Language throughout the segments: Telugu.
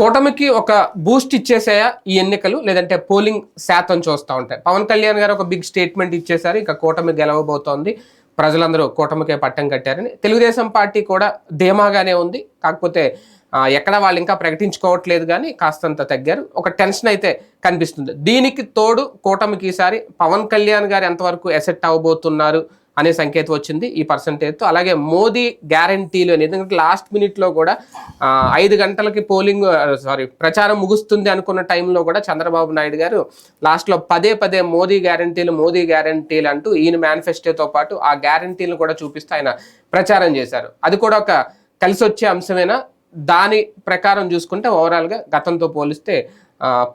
కూటమికి ఒక బూస్ట్ ఇచ్చేసాయా ఈ ఎన్నికలు? లేదంటే పోలింగ్ శాతం చూస్తూ ఉంటాయి పవన్ కళ్యాణ్ గారు ఒక బిగ్ స్టేట్మెంట్ ఇచ్చేశారు ఇక కూటమి గెలవబోతోంది. ప్రజలందరూ కూటమికే పట్టం కట్టారని. తెలుగుదేశం పార్టీ కూడా ధీమాగానే ఉంది. కాకపోతే ఎక్కడ వాళ్ళు ఇంకా ప్రకటించుకోవట్లేదు కానీ కాస్తంత తగ్గారు. ఒక టెన్షన్ అయితే కనిపిస్తుంది. దీనికి తోడు కూటమికి ఈసారి పవన్ కళ్యాణ్ గారు ఎంతవరకు ఎసెట్ అవ్వబోతున్నారు? అనే సంకేతం వచ్చింది ఈ పర్సంటేజ్తో అలాగే మోదీ గ్యారంటీలు అని ఎందుకంటే లాస్ట్ మినిట్లో కూడా ఐదు గంటలకి పోలింగ్ సారీ ప్రచారం ముగుస్తుంది అనుకున్న టైంలో కూడా చంద్రబాబు నాయుడు గారు లాస్ట్లో పదే పదే మోదీ గ్యారంటీలు మోదీ గ్యారంటీలు అంటూ ఈయన మేనిఫెస్టోతో పాటు ఆ గ్యారంటీలను కూడా చూపిస్తూ ఆయన ప్రచారం చేశారు. అది కూడా ఒక కలిసి వచ్చే అంశమేనా? దాని ప్రకారం చూసుకుంటే ఓవరాల్గా గతంతో పోలిస్తే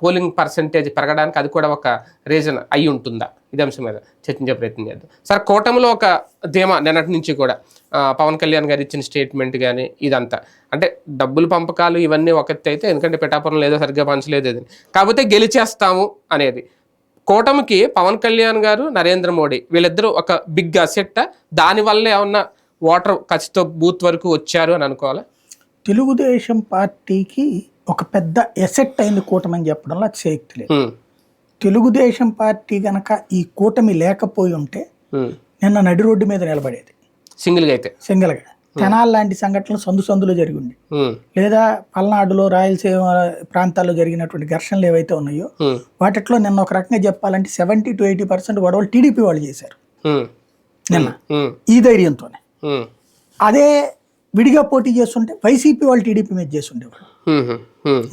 పోలింగ్ పర్సంటేజ్ పెరగడానికి అది కూడా ఒక రీజన్ అయి ఉంటుందా? ఇది అంశం మీద చర్చించే ప్రయత్నం చేద్దాం. సార్ కూటమిలో ఒక ధీమా నిన్నటి నుంచి కూడా పవన్ కళ్యాణ్ గారు ఇచ్చిన స్టేట్మెంట్ కానీ ఇదంతా. అంటే డబ్బులు పంపకాలు ఇవన్నీ ఒకటి అయితే ఎందుకంటే పిఠాపురం లేదో సరిగ్గా పంచలేదు అది కాకపోతే గెలిచేస్తాము అనేది. కూటమికి పవన్ కళ్యాణ్ గారు నరేంద్ర మోడీ వీళ్ళిద్దరూ ఒక బిగ్ అసెట్ దానివల్ల ఏమన్నా ఓటర్ ఖచ్చితం బూత్ వరకు వచ్చారు అని అనుకోవాలా? తెలుగుదేశం పార్టీకి ఒక పెద్ద ఎసెట్ అయింది కూటమని చెప్పడంలో అతిశయక్తి లేదు హ్మ్. తెలుగుదేశం పార్టీ గనక ఈ కూటమి లేకపోయి ఉంటే. నిన్న నడి రోడ్డు మీద నిలబడేది సింగిల్గా అయితే సింగల్గా తెనాల్ లాంటి సంఘటనలు సందు సందులో జరిగి ఉండి హ్మ్. లేదా పల్నాడులో రాయలసీమ ప్రాంతాల్లో జరిగినటువంటి ఘర్షణలు ఏవైతే ఉన్నాయో హ్మ్. వాటిట్లో నిన్న ఒక రకంగా చెప్పాలంటే సెవెంటీ టు ఎయిటీ పర్సెంట్ గొడవలు టీడీపీ వాళ్ళు చేశారు. నిన్న. ఈ ధైర్యంతోనే. అదే విడిగా పోటీ చేస్తుంటే వైసీపీ వాళ్ళు టీడీపీ మీద చేస్తుండేవాళ్ళు.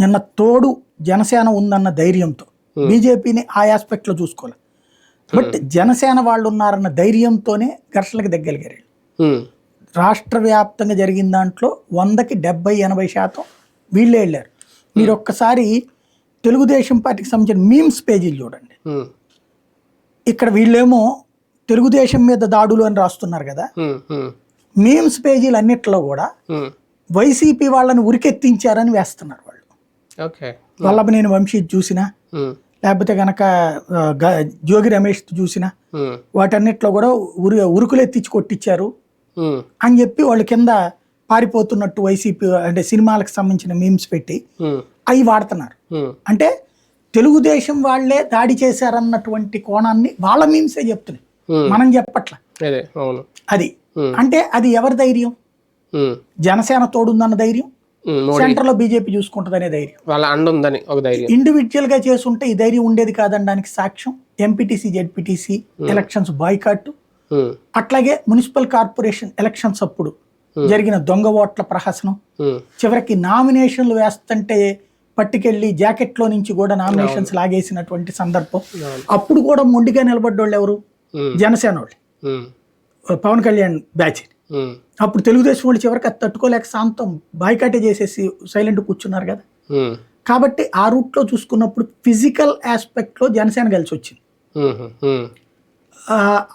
నిన్న తోడు జనసేన ఉందన్న ధైర్యంతో. బీజేపీని ఆ ఆస్పెక్ట్లో చూసుకోవాలి బట్ జనసేన వాళ్ళు ఉన్నారన్న ధైర్యంతోనే ఘర్షణలకు దగ్గరగారు. రాష్ట్ర వ్యాప్తంగా జరిగిన దాంట్లో వందకి డెబ్బై ఎనభై శాతం వీళ్ళే వెళ్ళారు. మీరు ఒక్కసారి తెలుగుదేశం పార్టీకి సంబంధించిన మీమ్స్ పేజీలు చూడండి. ఇక్కడ వీళ్ళేమో తెలుగుదేశం మీద దాడులు అని రాస్తున్నారు కదా. మీమ్స్ పేజీలు అన్నిట్లో కూడా. వైసీపీ వాళ్ళని ఉరికెత్తించారని వేస్తున్నారు వల్లభనేని వంశీ చూసినా. లేకపోతే కనుక ఆ, గ- జోగి రమేష్ చూసినా. వాటన్నిటిలో కూడా ఉరి ఉరుకులు ఎత్తించి కొట్టించారు. అని చెప్పి వాళ్ళు కింద పారిపోతున్నట్టు వైసీపీ అంటే సినిమాలకు సంబంధించిన మీమ్స్ పెట్టి. అవి వాడుతున్నారు. అంటే తెలుగుదేశం వాళ్ళే దాడి చేశారన్నటువంటి కోణాన్ని వాళ్ళ మీమ్సే చెప్తున్నాయి. మనం చెప్పట్ల అదే. అంటే అది ఎవరి ధైర్యం. జనసేన తోడుందన్న ధైర్యం హ్మ్. మోడీ సెంటర్లో బీజేపీ చూసుకుంటుందనే ధైర్యం వాళ్ళ అండ ఉందని ఒక ధైర్యం ఇండివిజువల్గా చేసుంటే ఈ ధైర్యం ఉండేది కాదనడానికి సాక్ష్యం ఎంపీటీసీ జెడ్పీటీసీ ఎలక్షన్స్ బాయ్కాట్. అట్లాగే మున్సిపల్ కార్పొరేషన్ ఎలక్షన్స్ అప్పుడు జరిగిన దొంగ ఓట్ల ప్రహసనం. చివరికి నామినేషన్లు వేస్తుంటే పట్టుకెళ్ళి జాకెట్లో నుంచి కూడా నామినేషన్స్ లాగేసినటువంటి సందర్భం. అప్పుడు కూడా మొండిగా నిలబడ్డోళ్ళు ఎవరు. జనసేన వాళ్ళు. పవన్ కళ్యాణ్ బ్యాచ్. అప్పుడు తెలుగుదేశం వాళ్ళు చివరికి అది తట్టుకోలేక శాంతం బాయ్కాటే చేసేసి సైలెంట్ కూర్చున్నారు కదా. కాబట్టి ఆ రూట్లో చూసుకున్నప్పుడు ఫిజికల్ ఆస్పెక్ట్లో జనసేన కలిసి వచ్చింది.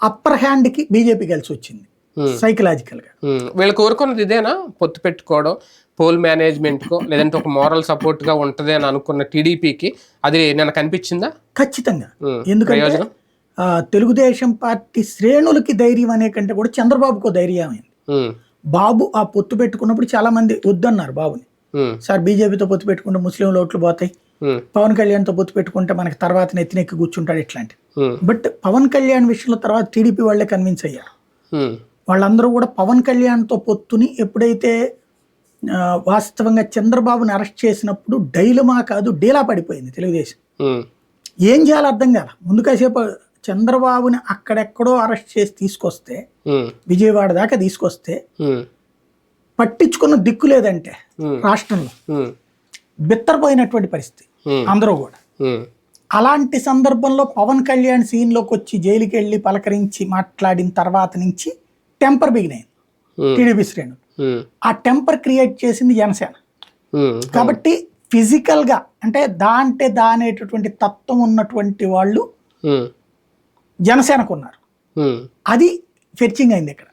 అప్పర్ హ్యాండ్కి బీజేపీ కలిసి వచ్చింది. సైకలాజికల్గా. వీళ్ళు కోరుకున్నది ఇదేనా పొత్తు పెట్టుకోవడం పోల్ మేనేజ్మెంట్కో లేదంటే ఒక మోరల్ సపోర్ట్గా ఉంటుంది అని అనుకున్న టీడీపీకి అది నేను కనిపించిందా ఖచ్చితంగా. ఎందుకంటే తెలుగుదేశం పార్టీ శ్రేణులకి ధైర్యం అనే కంటే కూడా చంద్రబాబుకు ధైర్యం. బాబు ఆ పొత్తు పెట్టుకున్నప్పుడు చాలా మంది వద్దన్నారు బాబుని. సార్ బీజేపీతో పొత్తు పెట్టుకుంటే ముస్లింలు ఓట్లు పోతాయి. పవన్ కళ్యాణ్తో పొత్తు పెట్టుకుంటే మనకి తర్వాత నెత్తినెక్కి కూర్చుంటాడు ఇట్లాంటి. బట్ పవన్ కళ్యాణ్ విషయంలో తర్వాత టీడీపీ వాళ్ళే కన్విన్స్ అయ్యారు. వాళ్ళందరూ కూడా పవన్ కళ్యాణ్తో పొత్తుని ఎప్పుడైతే వాస్తవంగా చంద్రబాబుని అరెస్ట్ చేసినప్పుడు డైలమా కాదు డీలా పడిపోయింది తెలుగుదేశం. ఏం చేయాలో అర్థం కాల ముందు కాసేపు చంద్రబాబుని అక్కడెక్కడో అరెస్ట్ చేసి తీసుకొస్తే. విజయవాడ దాకా తీసుకొస్తే. పట్టించుకున్న దిక్కు లేదంటే. రాష్ట్రంలో. బిత్తరపోయినటువంటి పరిస్థితి. అందరూ కూడా. అలాంటి సందర్భంలో పవన్ కళ్యాణ్ సీన్లోకి వచ్చి జైలుకి వెళ్ళి పలకరించి మాట్లాడిన తర్వాత నుంచి టెంపర్ బిగినాయి హ్మ్. టీడీపీ శ్రేణులు. ఆ టెంపర్ క్రియేట్ చేసింది జనసేన. కాబట్టి physical గా అంటే దాంటే దానేటటువంటి తత్వం ఉన్నటువంటి వాళ్ళు. జనసేనకు ఉన్నారు. అది ఫెర్చింగ్ అయింది ఇక్కడ.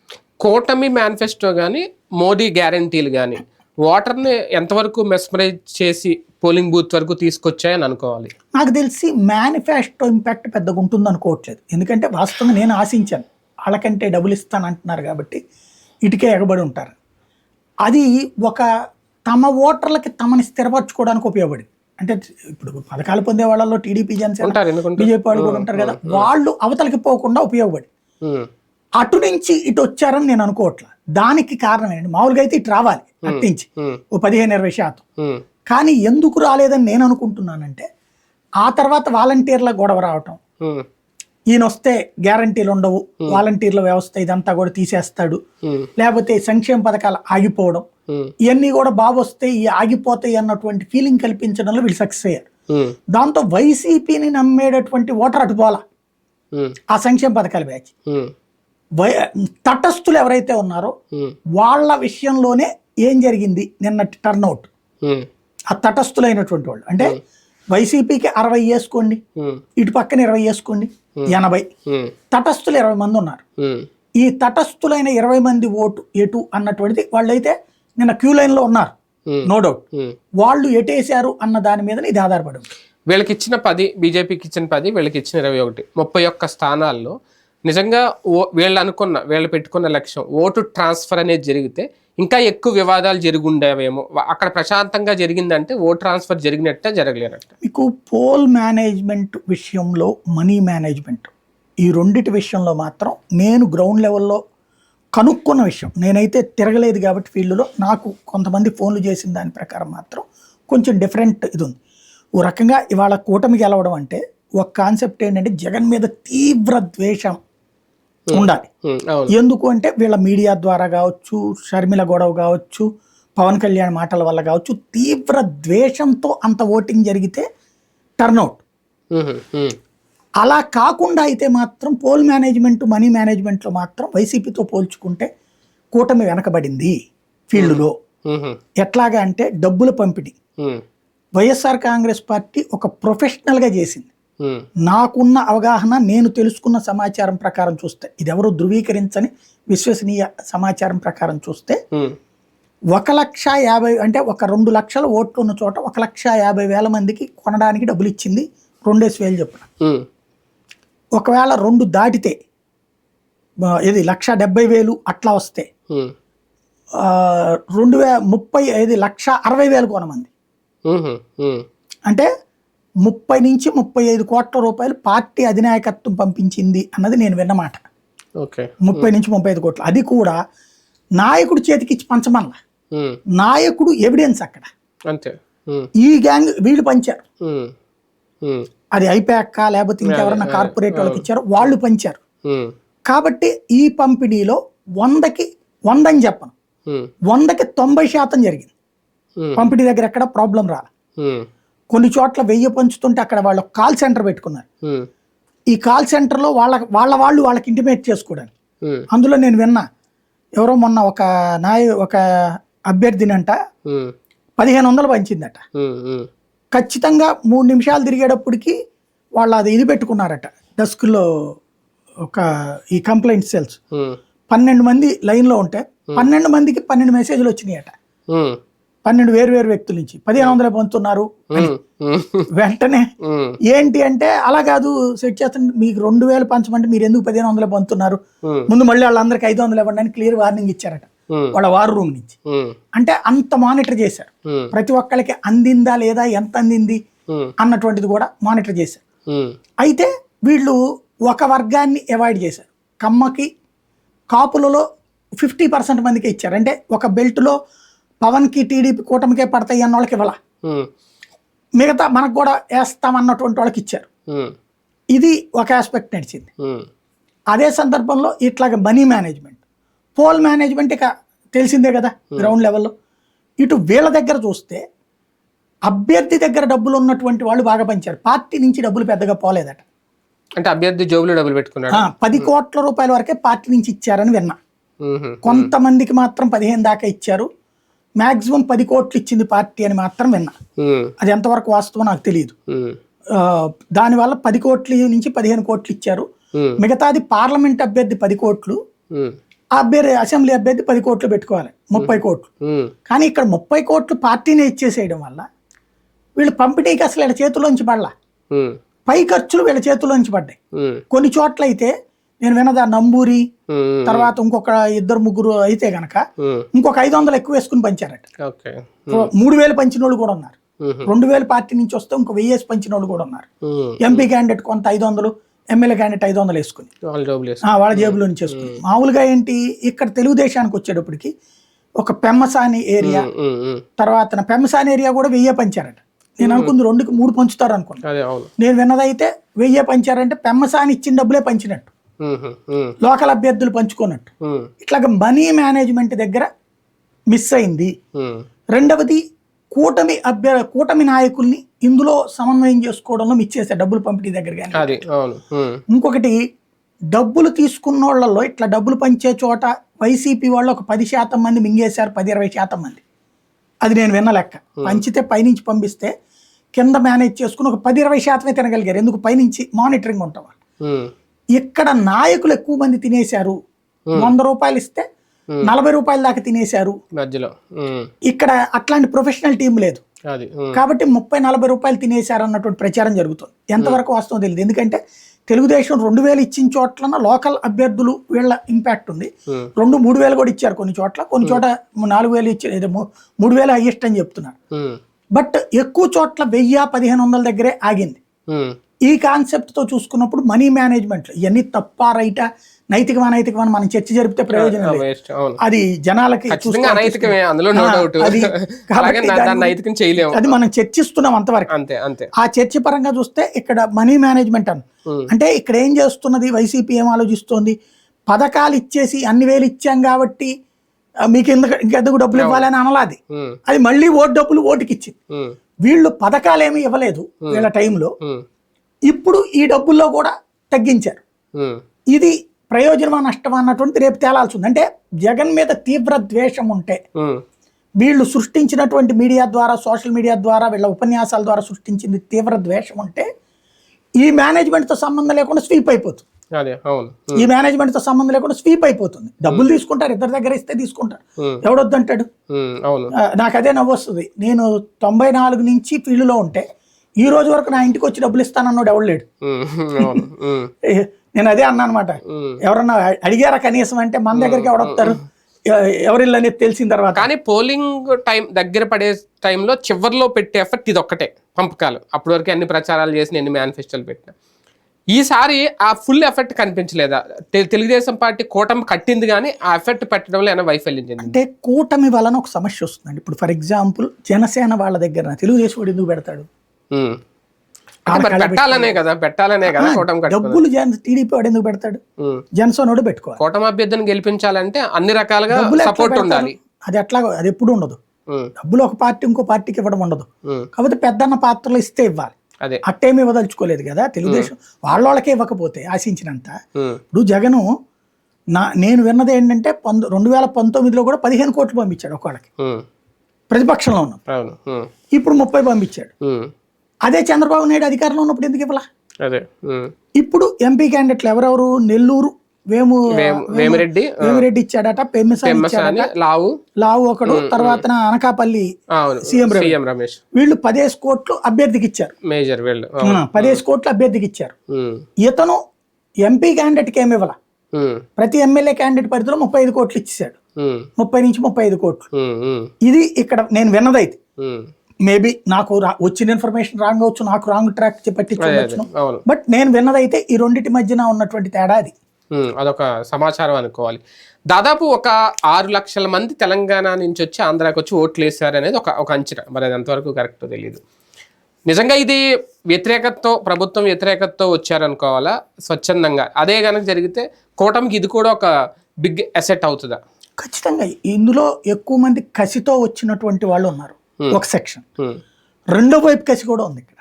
కూటమి మేనిఫెస్టో కానీ మోడీ గ్యారంటీలు కానీ ఓటర్ని ఎంతవరకు మెస్మరైజ్ చేసి పోలింగ్ బూత్ వరకు తీసుకొచ్చాయని అనుకోవాలి. నాకు తెలిసి మేనిఫెస్టో ఇంపాక్ట్ పెద్దగా ఉంటుంది అనుకోవట్లేదు ఎందుకంటే వాస్తవంగా నేను ఆశించాను. వాళ్ళకంటే డబ్బులు ఇస్తాను అంటున్నారు కాబట్టి ఇటుకే ఎగబడి ఉంటారు. అది ఒక తమ ఓటర్లకి తమని స్థిరపరచుకోవడానికి ఉపయోగపడింది. అంటే ఇప్పుడు పథకాలు పొందే వాళ్ళలో టీడీపీ జనసేన బీజేపీ వాళ్ళు కూడా ఉంటారు కదా. వాళ్ళు అవతలకి పోకుండా ఉపయోగపడి. అటు నుంచి ఇటు వచ్చారని నేను అనుకోవట్లా. దానికి కారణం ఏంటంటే మామూలుగా అయితే ఇటు రావాలి అటు నుంచి. ఓ పదిహేను ఇరవై శాతం. కానీ ఎందుకు రాలేదని నేను అనుకుంటున్నానంటే ఆ తర్వాత వాలంటీర్ల గొడవ రావటం ఈయన వస్తే గ్యారంటీలు ఉండవు వాలంటీర్ల వ్యవస్థ ఇదంతా కూడా తీసేస్తాడు. లేకపోతే సంక్షేమ పథకాలు ఆగిపోవడం. ఇవన్నీ కూడా బాబు వస్తే ఈ ఆగిపోతాయి అన్నటువంటి ఫీలింగ్ కల్పించడంలో వీళ్ళు సక్సెస్ అయ్యారు. దాంతో వైసీపీని నమ్మేటటువంటి ఓటర్ అటు పోలా. ఉమ్, ఆ సంక్షేమ పథకాల బ్యాచ్. తటస్థులు ఎవరైతే ఉన్నారో వాళ్ళ విషయంలోనే ఏం జరిగింది? నిన్నటి టర్న్అవుట్ ఆ తటస్థులైనటువంటి వాళ్ళు. అంటే వైసీపీకి అరవై వేసుకోండి. ఇటు పక్కన ఇరవై వేసుకోండి. ఎనభై. తటస్థులు ఇరవై మంది ఉన్నారు. ఈ తటస్థులైన ఇరవై మంది ఓటు ఎటు అన్నటువంటిది వాళ్ళైతే నిన్న క్యూ లైన్లో ఉన్నారు. Um, no doubt. వాళ్ళు ఎటేశారు అన్న దాని మీద ఇది ఆధారపడి వీళ్ళకి ఇచ్చిన పది బీజేపీకి ఇచ్చిన పది వీళ్ళకి ఇచ్చిన ఇరవై ఒకటి. ముప్పై ఒక్క స్థానాల్లో నిజంగా వీళ్ళు అనుకున్న వీళ్ళు పెట్టుకున్న లక్ష్యం ఓటు ట్రాన్స్ఫర్ అనేది జరిగితే ఇంకా ఎక్కువ వివాదాలు జరుగుండేవేమో. అక్కడ ప్రశాంతంగా జరిగిందంటే ఓట్ ట్రాన్స్ఫర్ జరిగినట్టే జరగలేనట్ట. మీకు పోల్ మేనేజ్మెంట్ విషయంలో మనీ మేనేజ్మెంట్ ఈ రెండిటి విషయంలో మాత్రం నేను గ్రౌండ్ లెవెల్లో కనుక్కున్న విషయం. నేనైతే తిరగలేదు కాబట్టి ఫీల్డ్లో నాకు కొంతమంది ఫోన్లు చేసిన దాని ప్రకారం మాత్రం కొంచెం డిఫరెంట్ ఇది ఉంది ఓ రకంగా ఇవాళ కూటమి గెలవడం అంటే ఒక కాన్సెప్ట్ ఏంటంటే జగన్ మీద తీవ్ర ద్వేషం. ఉండాలి. ఎందుకు అంటే వీళ్ళ మీడియా ద్వారా కావచ్చు షర్మిల గొడవ కావచ్చు పవన్ కళ్యాణ్ మాటల వల్ల కావచ్చు తీవ్ర ద్వేషంతో అంత ఓటింగ్ జరిగితే ఉమ్, అలా కాకుండా అయితే మాత్రం పోల్ మేనేజ్మెంట్ మనీ మేనేజ్మెంట్లో మాత్రం వైసీపీతో పోల్చుకుంటే కూటమి వెనకబడింది ఫీల్డ్లో. ఎట్లాగా అంటే డబ్బుల పంపిణీ. వైఎస్ఆర్ కాంగ్రెస్ పార్టీ ఒక ప్రొఫెషనల్గా చేసింది. నాకున్న అవగాహన నేను తెలుసుకున్న సమాచారం ప్రకారం చూస్తే ఇది ఎవరు ధృవీకరించని విశ్వసనీయ సమాచారం ప్రకారం చూస్తే ఒక లక్ష యాభై అంటే ఒక రెండు లక్షల ఓట్లు ఉన్న చోట ఒక లక్ష యాభై వేల మందికి కొనడానికి డబ్బులు ఇచ్చింది రెండేసి వేలు చొప్పున. ఒకవేళ రెండు దాటితే ఇది లక్ష డెబ్బై వేలు అట్లా వస్తే రెండు వే ముప్పై ఇది లక్ష అరవై వేలు కొనమంది. అంటే ముప్పై నుంచి ముప్పై ఐదు కోట్ల రూపాయలు పార్టీ అధినాయకత్వం పంపించింది అన్నది నేను విన్నమాట ఓకే. ముప్పై నుంచి ముప్పై ఐదు కోట్లు. అది కూడా నాయకుడు చేతికి ఇచ్చి పంచమల్లా నాయకుడు ఎవిడెన్స్ అక్కడ. అంతే. ఈ గ్యాంగ్ వీళ్ళు పంచారు. అది అయిపోయాక లేకపోతే ఇంకెవరన్నా కార్పొరేట్ వాళ్ళకి ఇచ్చారో వాళ్ళు పంచారు. కాబట్టి ఈ పంపిణీలో వందకి వంద అని చెప్పను వందకి తొంభై శాతం జరిగింది. పంపిణీ దగ్గర ఎక్కడ ప్రాబ్లం రాల. కొన్ని చోట్ల వెయ్యి పంచుతుంటే అక్కడ వాళ్ళు కాల్ సెంటర్ పెట్టుకున్నారు. ఈ కాల్ సెంటర్లో వాళ్ళ వాళ్ళ వాళ్ళు వాళ్ళకి ఇంటిమేట్ చేసుకోవడానికి. అందులో నేను విన్నా ఎవరో మొన్న ఒక నాయ ఒక అభ్యర్థినంట పదిహేను వందలు పంచిందట. ఖచ్చితంగా మూడు నిమిషాలు తిరిగేటప్పటికి వాళ్ళు అది ఇది పెట్టుకున్నారట. డెస్క్లో ఒక ఈ కంప్లైంట్ సెల్స్. పన్నెండు మంది లైన్లో ఉంటే పన్నెండు మందికి పన్నెండు మెసేజ్లు వచ్చినాయట. పన్నెండు వేరు వేరు వ్యక్తుల నుంచి. పదిహేను వందలు పొందుతున్నారు వెంటనే ఏంటి అంటే అలా కాదు సెట్ చేస్తాను మీకు రెండు వేలు పంచమంటే మీరు ఎందుకు పదిహేను వందలు పొందుతున్నారు? ముందు మళ్ళీ వాళ్ళందరికీ ఐదు వందలు ఇవ్వండి అని క్లియర్ వార్నింగ్ ఇచ్చారట. వాళ్ళ వార్ రూమ్ నుంచి. అంటే అంత మానిటర్ చేశారు. ప్రతి ఒక్కరికి అందిందా లేదా ఎంత అందింది అన్నటువంటిది కూడా మానిటర్ చేశారు. అయితే వీళ్ళు ఒక వర్గాన్ని అవాయిడ్ చేశారు. కమ్మకి కాపులలో ఫిఫ్టీ పర్సెంట్ మందికి ఇచ్చారు. అంటే ఒక బెల్ట్లో పవన్కి టీడీపీ కూటమికే పడతాయి అన్న వాళ్ళకి ఇవ్వాల మిగతా మనకు కూడా వేస్తామన్నటువంటి వాళ్ళకి ఇచ్చారు. ఇది ఒక ఆస్పెక్ట్ నడిచింది. అదే సందర్భంలో ఇట్లాగ మనీ మేనేజ్మెంట్ పోల్ మేనేజ్మెంట్ ఇక తెలిసిందే కదా గ్రౌండ్ లెవెల్లో ఇటు వీళ్ళ దగ్గర చూస్తే అభ్యర్థి దగ్గర డబ్బులు ఉన్నటువంటి వాళ్ళు బాగా పంచారు. పార్టీ నుంచి డబ్బులు పెద్దగా పోలేదట. అంటే అభ్యర్థి జోబులో డబ్బులు పెట్టుకున్నాడు. ఆ, పది కోట్ల రూపాయల వరకే పార్టీ నుంచి ఇచ్చారని విన్నా. కొంతమందికి మాత్రం పదిహేను దాకా ఇచ్చారు. మాక్సిమం పది కోట్లు ఇచ్చింది పార్టీ అని మాత్రం విన్నా. అది ఎంతవరకు వాస్తవం నాకు తెలియదు. దానివల్ల పది కోట్ల నుంచి పదిహేను కోట్లు ఇచ్చారు. మిగతాది పార్లమెంట్ అభ్యర్థి పది కోట్లు అభ్యర్థి అసెంబ్లీ అభ్యర్థి పది కోట్లు పెట్టుకోవాలి ముప్పై కోట్లు. కానీ ఇక్కడ ముప్పై కోట్లు పార్టీనే ఇచ్చేసేయడం వల్ల వీళ్ళు పంపిణీకి అసలు వీళ్ళ చేతిలోంచి పడలా. పై ఖర్చులు వీళ్ళ చేతిలోంచి పడ్డాయి. కొన్ని చోట్ల అయితే నేను విన్నదా నంబూరి ఉమ్, తర్వాత ఇంకొక ఇద్దరు ముగ్గురు అయితే గనక ఇంకొక ఐదు వందలు ఎక్కువ వేసుకుని పంచారట. మూడు వేలు పంచిన వాళ్ళు కూడా ఉన్నారు. రెండు వేల పార్టీ నుంచి వస్తే ఇంకో వెయ్యేసి పంచిన వాళ్ళు కూడా ఉన్నారు. ఎంపీ క్యాండిడేట్ కొంత ఐదు వందలు ఎమ్మెల్యే క్యాండిడేట్ ఐదు వందలు వేసుకుని. వాళ్ళు వేసు- ఆ, జేబులో నుంచి వేసుకుని. మామూలుగా ఏంటి ఇక్కడ తెలుగుదేశానికి వచ్చేటప్పటికి ఒక పెమ్మసాని ఏరియా. తర్వాత పెమ్మసాని ఏరియా కూడా వెయ్యే పంచారట. నేను అనుకుంది రెండుకి మూడు పంచుతారు అనుకున్నా అదే అవును. నేను విన్నదైతే వెయ్యే పంచారంటే పెమ్మసాని ఇచ్చిన డబ్బులే పంచినట్టు. లోకల్ అభ్యర్థులు పంచుకున్నట్టు. ఉమ్, ఇట్లాగ మనీ మేనేజ్మెంట్ దగ్గర మిస్ అయింది. రెండవది కూటమి అభ్య కూటమి నాయకుల్ని ఇందులో సమన్వయం చేసుకోవడంలో చేశారు డబ్బులు పంపిణీ దగ్గర కానీ ఇంకొకటి డబ్బులు తీసుకున్న వాళ్ళల్లో ఇట్లా డబ్బులు పంచే చోట వైసీపీ వాళ్ళు ఒక పది శాతం మంది మింగేశారు పది ఇరవై శాతం మంది. అది నేను విన్న లెక్క పంచితే పైనుంచి పంపిస్తే కింద మేనేజ్ చేసుకుని ఒక పది ఇరవై శాతమే తినగలిగారు. ఎందుకు? పైనుంచి మానిటరింగ్ ఉంటాం ఇక్కడ నాయకులు ఎక్కువ మంది తినేశారు. వంద రూపాయలు ఇస్తే నలభై రూపాయల దాకా తినేశారు. మధ్యలో. ఇక్కడ అట్లాంటి ప్రొఫెషనల్ టీం లేదు. కాబట్టి ముప్పై నలభై రూపాయలు తినేశారు అన్నటువంటి ప్రచారం జరుగుతుంది. ఎంతవరకు వాస్తవం తెలియదు. ఎందుకంటే తెలుగుదేశం రెండు వేలు ఇచ్చిన చోట్ల లోకల్ అభ్యర్థులు వీళ్ళ ఇంపాక్ట్ ఉంది. రెండు మూడు వేలు కూడా ఇచ్చారు కొన్ని చోట్ల. కొన్ని చోట నాలుగు వేలు ఇచ్చారు మూ- మూడు వేలు హైయెస్ట్ అని చెప్తున్నారు. బట్ ఎక్కువ చోట్ల వెయ్యి పదిహేను వందల దగ్గరే ఆగింది. ఈ కాన్సెప్ట్తో చూసుకున్నప్పుడు మనీ మేనేజ్మెంట్ ఇవన్నీ తప్ప రైటా? నైతికమా నైతికమా మనం చర్చ జరిపితే ప్రయోజనం అది జనాలకి అది నైతికం మనం చర్చిస్తున్నాం అంతవరకు. అంతే అంతే. ఆ చర్చ పరంగా చూస్తే ఇక్కడ మనీ మేనేజ్మెంట్ అను అంటే ఇక్కడ ఏం చేస్తున్నది? వైసీపీ ఏం ఆలోచిస్తోంది? పథకాలు ఇచ్చేసి అన్ని వేలు ఇచ్చాం కాబట్టి మీకు ఎందుకు ఇంకెందుకు డబ్బులు ఇవ్వాలని అనలాది. అది మళ్ళీ ఓటు డబ్బులు ఓటుకి ఇచ్చింది ఉమ్, వీళ్ళు పథకాలు ఏమీ ఇవ్వలేదు వీళ్ళ టైంలో. ఇప్పుడు ఈ డబ్బుల్లో కూడా తగ్గించారు. ఇది ప్రయోజనమా నష్టమా అన్నటువంటి రేపు తేలాల్సి ఉంది. అంటే జగన్ మీద తీవ్ర ద్వేషం ఉంటే వీళ్ళు సృష్టించినటువంటి మీడియా ద్వారా సోషల్ మీడియా ద్వారా వీళ్ళ ఉపన్యాసాల ద్వారా సృష్టించింది తీవ్ర ద్వేషం ఉంటే ఈ మేనేజ్మెంట్తో సంబంధం లేకుండా స్వీప్ అయిపోతుంది. ఈ మేనేజ్మెంట్తో సంబంధం లేకుండా స్వీప్ అయిపోతుంది. డబ్బులు తీసుకుంటారు ఇద్దరి దగ్గర ఇస్తే తీసుకుంటారు. ఎవడొద్దంటాడు? నాకు అదే నవ్వు వస్తుంది. నేను తొంభై నాలుగు నుంచి ఫీల్డ్లో ఉంటే ఈ రోజు వరకు నా ఇంటికి వచ్చి డబ్బులు ఇస్తానన్నాడు ఎవడు లేడు. నేను అదే అన్నా అనమాట. ఎవరన్నా అడిగారా కనీసం అంటే మన దగ్గరికి ఎవడొస్తారు ఎవరిల్లు అనేది తెలిసిన తర్వాత. కానీ పోలింగ్ టైం దగ్గర పడే టైంలో చివర్లో పెట్టే ఎఫెక్ట్ ఇది ఒక్కటే పంపకాలు. అప్పటి వరకు అన్ని ప్రచారాలు చేసిన ఎన్ని మేనిఫెస్టోలు పెట్టిన. ఈసారి ఆ ఫుల్ ఎఫెక్ట్ కనిపించలేదా? తెలుగుదేశం పార్టీ కూటమి కట్టింది కానీ ఆ ఎఫెక్ట్ పెట్టడంలో ఏమైనా వైఫల్యం చెందింది? అంటే కూటమి వలన ఒక సమస్య వస్తుందండి. ఇప్పుడు ఫర్ ఎగ్జాంపుల్ జనసేన వాళ్ళ దగ్గర తెలుగుదేశం ఎందుకు పెడతాడు? పెట్టాలనే కదా పెట్టాలనే కదా కూటమి డబ్బులు టీడీపీ వాడు ఎందుకు పెడతాడు. జనసేన వాడు పెట్టుకోవాలి. కూటమి అభ్యర్థిని గెలిపించాలంటే అన్ని రకాలుగా సపోర్ట్? ఉండాలి. అది ఎట్లా అది ఎప్పుడు ఉండదు. డబ్బులు ఒక పార్టీ ఇంకో పార్టీకి ఇవ్వడం ఉండదు. కాకపోతే పెద్దన్న పాత్రలు ఇస్తే ఇవ్వాలి. అదే. అట్టేమి ఇవ్వదలుచుకోలేదు కదా తెలుగుదేశం. వాళ్ళ వాళ్ళకే ఇవ్వకపోతే ఆశించినంత ఇప్పుడు జగను నా నేను విన్నది ఏంటంటే పంద రెండు వేల పంతొమ్మిదిలో కూడా పదిహేను కోట్లు పంపించాడు ఒకళ్ళకి ప్రతిపక్షంలో ఉన్నాం ఇప్పుడు ముప్పై పంపించాడు. అదే చంద్రబాబు నాయుడు అధికారంలో ఉన్నప్పుడు ఎందుకు ఇవ్వలా? అదే. ఇప్పుడు ఎంపీ క్యాండిడేట్లు ఎవరెవరు? నెల్లూరు వేము వేమ్- వేమిరెడ్డి వేమిరెడ్డి ఇచ్చాడట పెమ్మిసాని లావు. లావు ఒకడు తర్వాత అనకాపల్లి సీఎం రమేష్. వీళ్ళు పదేసి కోట్లు అభ్యర్థికి ఇచ్చారు. మేజర్ వీళ్ళు పదేసి కోట్లు అభ్యర్థికి ఇచ్చారు. ఇతను ఎంపీ క్యాండిడేట్కి ఏమి ఇవ్వాల? ప్రతి ఎమ్మెల్యే క్యాండిడేట్ పరిధిలో ముప్పై ఐదు కోట్లు ఇచ్చాడు ఉమ్, ముప్పై నుంచి ముప్పై ఐదు కోట్లు. ఇది ఇక్కడ నేను విన్నదైతే. మేబీ నాకు వచ్చిన ఇన్ఫర్మేషన్ రాంగ్ అవచ్చు నాకు రాంగ్ ట్రాక్ అవును. బట్ నేను విన్నదైతే ఈ రెండింటి మధ్యన ఉన్నటువంటి తేడా అది. అదొక సమాచారం అనుకోవాలి. దాదాపు ఒక ఆరు లక్షల మంది తెలంగాణ నుంచి వచ్చి ఆంధ్రాకి వచ్చి ఓట్లు వేశారు అనేది ఒక ఒక అంచనా. మరి అది ఎంతవరకు కరెక్ట్ తెలియదు నిజంగా ఇది వ్యతిరేకతతో ప్రభుత్వం వ్యతిరేకతతో వచ్చారనుకోవాలా? స్వచ్ఛందంగా. అదే కనుక జరిగితే కూటమికి ఇది కూడా ఒక బిగ్ అసెట్ అవుతుందా? ఖచ్చితంగా. ఇందులో ఎక్కువ మంది కసితో వచ్చినటువంటి వాళ్ళు ఉన్నారు. ఒక సెక్షన్ ఉమ్, రెండో వైపు కసి కూడా ఉంది ఇక్కడ.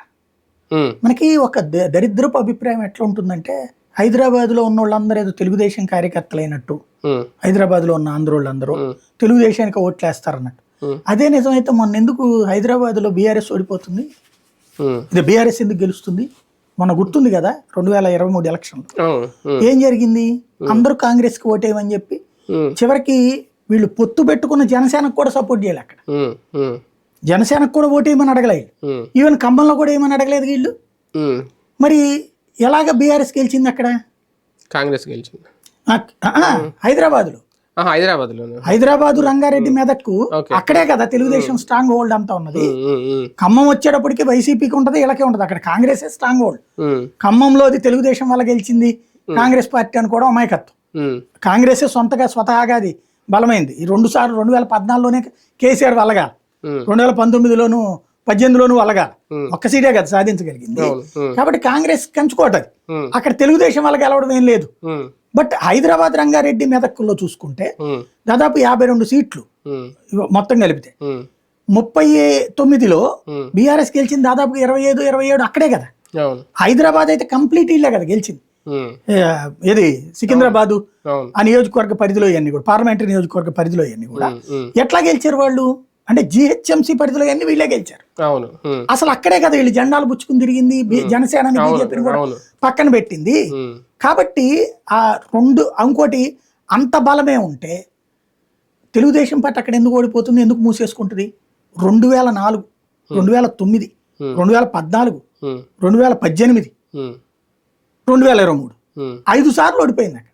ఉమ్, మనకి ఒక దరిద్రపు అభిప్రాయం ఎట్లా ఉంటుందంటే హైదరాబాద్లో ఉన్న వాళ్ళందరూ ఏదో తెలుగుదేశం కార్యకర్తలైనట్టు హైదరాబాద్లో ఉన్న ఆంధ్రోళ్ళందరూ ఉమ్, తెలుగుదేశానికి ఓట్లేస్తారన్నట్టు. అదే నిజమైతే మొన్న ఎందుకు హైదరాబాద్లో బీఆర్ఎస్ ఓడిపోతుంది? ఇది బీఆర్ఎస్ ఎందుకు గెలుస్తుంది? మొన్న గుర్తుంది కదా రెండు వేల ఇరవై మూడు ఎలక్షన్ ఏం జరిగింది? అందరూ కాంగ్రెస్కి ఓటేయమని చెప్పి చివరికి వీళ్ళు పొత్తు పెట్టుకున్న జనసేనకు కూడా సపోర్ట్ చేయాలి అక్కడ. జనసేనకు కూడా ఓటేయమని అడగలేదు ఈవెన్ ఖమ్మంలో కూడా ఏమని అడగలేదు వీళ్ళు. మరి ఎలాగ బీఆర్ఎస్ గెలిచింది అక్కడ? కాంగ్రెస్ గెలిచింది. హైదరాబాద్లో ఆహా, హైదరాబాద్లోనే? హైదరాబాదు రంగారెడ్డి మెదక్కు. అక్కడే కదా తెలుగుదేశం స్ట్రాంగ్ హోల్డ్ అంతా ఉన్నది. ఖమ్మం వచ్చేటప్పటికి వైసీపీకి ఉంటది ఇలాగే ఉంటది. అక్కడ కాంగ్రెస్ స్ట్రాంగ్ హోల్డ్ ఖమ్మంలో అది తెలుగుదేశం వల్ల గెలిచింది కాంగ్రెస్ పార్టీ అని కూడా అమాయకత్వం. కాంగ్రెస్ సొంతగా స్వతహాగా అది బలమైంది. ఈ రెండు సార్లు రెండు వేల పద్నాలుగులోనే కేసీఆర్ వల్లగా. రెండు వేల పంతొమ్మిదిలోను పద్దెనిమిదిలోను Hmm. ఒక్క సీటే కదా సాధించగలిగింది. కాబట్టి కాంగ్రెస్ కంచుకోటది అక్కడ తెలుగుదేశం వల్ల గెలవడం ఏం లేదు. బట్ హైదరాబాద్ రంగారెడ్డి మెదక్కుల్లో చూసుకుంటే దాదాపు యాభై రెండు సీట్లు మొత్తం కలిపితే. ముప్పై తొమ్మిదిలో బీఆర్ఎస్ గెలిచింది దాదాపు ఇరవై ఐదు ఇరవై ఏడు అక్కడే కదా. హైదరాబాద్ అయితే కంప్లీట్ ఇల్లే కదా గెలిచింది. ఏది? సికింద్రాబాదు ఆ నియోజకవర్గ పరిధిలో ఇవన్నీ కూడా పార్లమెంటరీ నియోజకవర్గ పరిధిలో ఇవన్నీ కూడా. ఎట్లా గెలిచారు వాళ్ళు? అంటే జిహెచ్ఎంసీ పరిధిలో ఇవన్నీ వీళ్ళే గెలిచారు. అవును. అసలు అక్కడే కదా వీళ్ళు జెండాలు పుచ్చుకుని తిరిగింది అవును బీజేపీని కూడా పక్కన పెట్టింది. కాబట్టి ఆ రెండు ఇంకోటి అంత బలమే ఉంటే తెలుగుదేశం పార్టీ అక్కడ ఎందుకు ఓడిపోతుంది ఎందుకు మూసేసుకుంటుంది? రెండు వేల నాలుగు రెండు వేల తొమ్మిది. రెండు వేల పద్నాలుగు రెండు వేల పద్దెనిమిది రెండు వేల ఇరవై మూడు. ఐదు సార్లు ఓడిపోయింది అక్కడ.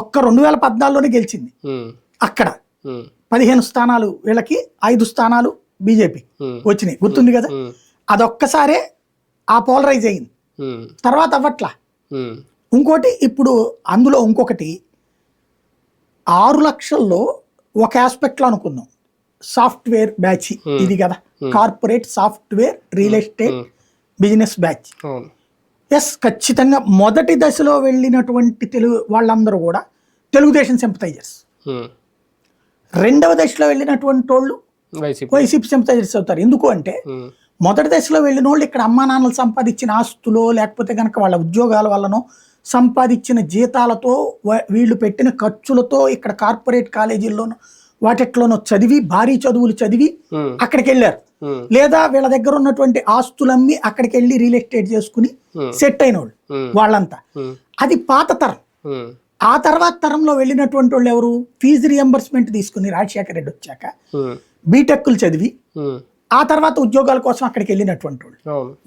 ఒక్క రెండు వేల పద్నాలుగులోనే గెలిచింది. అక్కడ. పదిహేను స్థానాలు వీళ్ళకి ఐదు స్థానాలు బీజేపీ వచ్చినాయి. గుర్తుంది కదా? అదొక్కసారే ఆ పోలరైజ్ అయింది. తర్వాత అవ్వట్లా? ఇంకోటి ఇప్పుడు అందులో ఇంకొకటి ఆరు లక్షల్లో ఒక ఆస్పెక్ట్లో అనుకుందాం. సాఫ్ట్వేర్ బ్యాచ్ ఇది కదా? Corporate software real estate business batch. Yes ఖచ్చితంగా మొదటి దశలో వెళ్ళినటువంటి తెలుగు వాళ్ళందరూ కూడా తెలుగుదేశం సింపతైజర్స్ రెండవ దశలో వెళ్ళినటువంటి వాళ్ళు వైసీపీ. సింపతైజర్స్ అవుతారు ఎందుకు అంటే మొదటి దశలో వెళ్ళిన వాళ్ళు ఇక్కడ అమ్మా నాన్నలు సంపాదించిన ఆస్తులో లేకపోతే కనుక వాళ్ళ ఉద్యోగాల వల్లనో సంపాదించిన జీతాలతో వీళ్ళు పెట్టిన ఖర్చులతో ఇక్కడ కార్పొరేట్ కాలేజీల్లోనూ వాటిట్లోనో చదివి భారీ చదువులు చదివి అక్కడికి వెళ్ళారు లేదా వీళ్ళ దగ్గర ఉన్నటువంటి ఆస్తులమ్మి అక్కడికి వెళ్ళి రియల్ ఎస్టేట్ చేసుకుని. సెట్ అయిన వాళ్ళు వాళ్ళంతా. అది పాత తరం. ఆ తర్వాత తరంలో వెళ్ళినటువంటి వాళ్ళు ఎవరు? ఫీజు రియంబర్స్మెంట్ తీసుకుని రాజశేఖర రెడ్డి వచ్చాక బీటెక్లు చదివి ఉమ్, ఆ తర్వాత ఉద్యోగాల కోసం అక్కడికి వెళ్ళినటువంటి వాళ్ళు.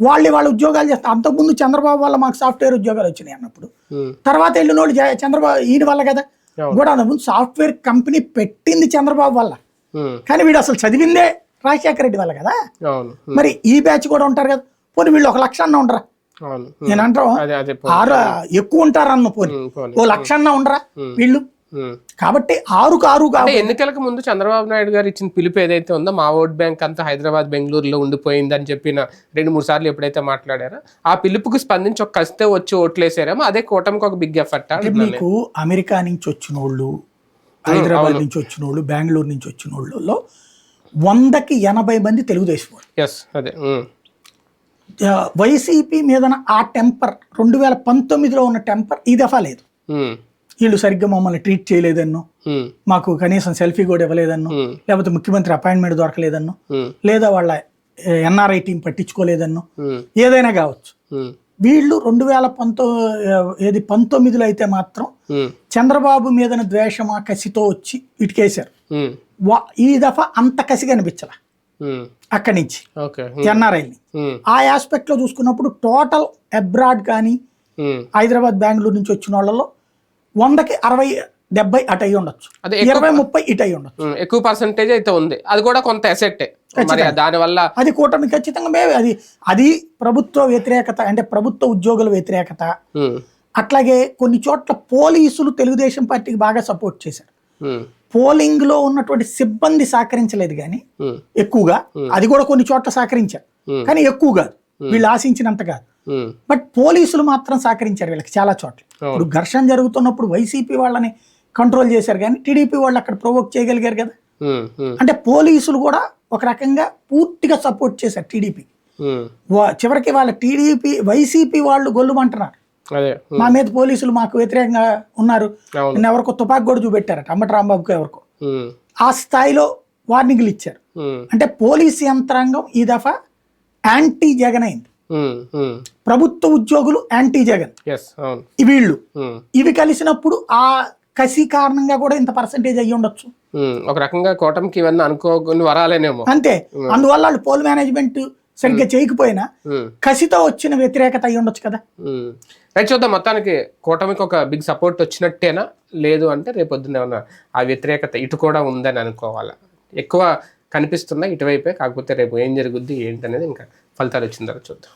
వాళ్ళు వాళ్ళ ఉద్యోగాలు చేస్తారు అంతకుముందు చంద్రబాబు వల్ల మాకు సాఫ్ట్వేర్ ఉద్యోగాలు వచ్చినాయి అన్నప్పుడు. ఉమ్, తర్వాత వెళ్ళిన వాళ్ళు చంద్రబాబు ఈయన వల్ల కదా. కూడా అంతకుముందు సాఫ్ట్వేర్ కంపెనీ పెట్టింది చంద్రబాబు వల్ల. కానీ వీడు అసలు చదివిందే రాజశేఖర రెడ్డి వల్ల కదా? మరి ఈ బ్యాచ్ కూడా ఉంటారు కదా? పోనీ వీళ్ళు ఒక లక్ష అన్న ఉమ్, నేను అంటాం అదే అదే పో- ఆరు ఎక్కువ ఉంటారన్న పోనీ. ఓ లక్ష అన్న ఉండరా వీళ్ళు. కాబట్టి ఆరుకు ఆరు కావు. ఎన్నికలకు ముందు చంద్రబాబు నాయుడు గారు ఇచ్చిన పిలుపు ఏదైతే ఉందో మా ఓట్ బ్యాంక్ అంతా హైదరాబాద్ బెంగళూరులో ఉండిపోయింది అని చెప్పిన రెండు మూడు సార్లు ఎప్పుడైతే మాట్లాడారో ఆ పిలుపుకి స్పందించి ఒక కసితే వచ్చి ఓట్లేసారేమో అదే కూటమికి ఒక బిగ్ ఎఫెక్ట్ అంటే మీకు అమెరికా నుంచి వచ్చిన వాళ్ళు హైదరాబాద్ నుంచి వచ్చిన వాళ్ళు బెంగళూరు నుంచి వచ్చిన వాళ్ళలో వందకి ఎనభై మంది తెలుగుదేశం వాళ్ళు. ఎస్ అదే. వైసీపీ మీద ఆ టెంపర్ రెండు వేల పంతొమ్మిదిలో ఉన్న టెంపర్ ఈ దఫా లేదు. వీళ్ళు సరిగ్గా మమ్మల్ని ట్రీట్ చేయలేదన్నో మాకు కనీసం సెల్ఫీ కూడా ఇవ్వలేదన్నో లేకపోతే ముఖ్యమంత్రి అపాయింట్మెంట్ దొరకలేదన్నో లేదా వాళ్ళ ఎన్ఆర్ఐ టీం పట్టించుకోలేదన్నో ఏదైనా కావచ్చు. వీళ్ళు రెండు వేల పంతొ ఏది పంతొమ్మిదిలో అయితే మాత్రం చంద్రబాబు మీదన ద్వేషమా కసితో వచ్చి ఇటుకేశారు. ఈ దఫా అంత కసిగా అనిపించాల అక్కడి నుంచి ఓకే ఎన్ఆర్ఐని ఉమ్, ఆ ఆస్పెక్ట్లో చూసుకున్నప్పుడు టోటల్ అబ్రాడ్ కానీ హైదరాబాద్ బెంగళూరు నుంచి వచ్చిన వాళ్ళలో వందకి అరవై డెబ్బై అటు అయి ఉండొచ్చు. ఇరవై ముప్పై ఇటు అయి ఉండొచ్చు. ఎక్కువ పర్సంటేజ్ అయితే ఉంది. అది కూడా కొంత ఎసెట్టే దానివల్ల అది కూటమి ఖచ్చితంగా మే అది అది ప్రభుత్వ వ్యతిరేకత అంటే ప్రభుత్వ ఉద్యోగుల వ్యతిరేకత. అట్లాగే కొన్ని చోట్ల పోలీసులు తెలుగుదేశం పార్టీకి బాగా సపోర్ట్ చేశారు. పోలింగ్లో ఉన్నటువంటి సిబ్బంది సహకరించలేదు కానీ ఎక్కువగా. అది కూడా కొన్ని చోట్ల సహకరించారు. కానీ ఎక్కువ కాదు. వీళ్ళు ఆశించినంత కాదు. బట్ పోలీసులు మాత్రం సహకరించారు వీళ్ళకి చాలా చోట్ల. ఇప్పుడు ఘర్షణ జరుగుతున్నప్పుడు వైసీపీ వాళ్ళని కంట్రోల్ చేశారు కానీ టీడీపీ వాళ్ళు అక్కడ ప్రొవోక్ చేయగలిగారు కదా. అంటే పోలీసులు కూడా ఒక రకంగా పూర్తిగా సపోర్ట్ చేశారు టీడీపీ. చివరికి వాళ్ళ టీడీపీ వైసీపీ వాళ్ళు గొల్లుమంటున్నారు. మా మీద పోలీసులు మాకు వ్యతిరేకంగా ఉన్నారు. నిన్న ఎవరికో తుపాకి కూడా చూపెట్టారట అంబటి రాంబాబుకి ఎవరికో. ఆ స్థాయిలో వార్నింగ్లు ఇచ్చారు. అంటే పోలీస్ యంత్రాంగం ఈ దఫా యాంటీ జగన్ అయింది. ప్రభుత్వ ఉద్యోగులు యాంటీ జగన్. వీళ్ళు. ఇవి కలిసినప్పుడు ఆ కసి కారణంగా కూడా ఇంత పర్సంటేజ్ అయ్యి ఉండొచ్చు. ఒక రకంగా కూటమికి ఇవన్నీ అనుకోని వరాలేనేమో. అంతే. అందువల్ల వాళ్ళు పోల్ మేనేజ్మెంట్ సరిగ్గా చేయకపోయినా కసితో వచ్చిన వ్యతిరేకత అయి ఉండొచ్చు కదా. రైట్ చూద్దాం మొత్తానికి కూటమికి ఒక బిగ్ సపోర్ట్ వచ్చినట్టేనా? లేదు అంటే రేపు పొద్దున్న ఏమన్నా ఆ వ్యతిరేకత ఇటు కూడా ఉందని అనుకోవాలా? ఎక్కువ కనిపిస్తుందా ఇటువైపే కాకపోతే రేపు ఏం జరుగుద్ది ఏంటనేది ఇంకా ఫలితాలు వచ్చిన తర్వాత చూద్దాం.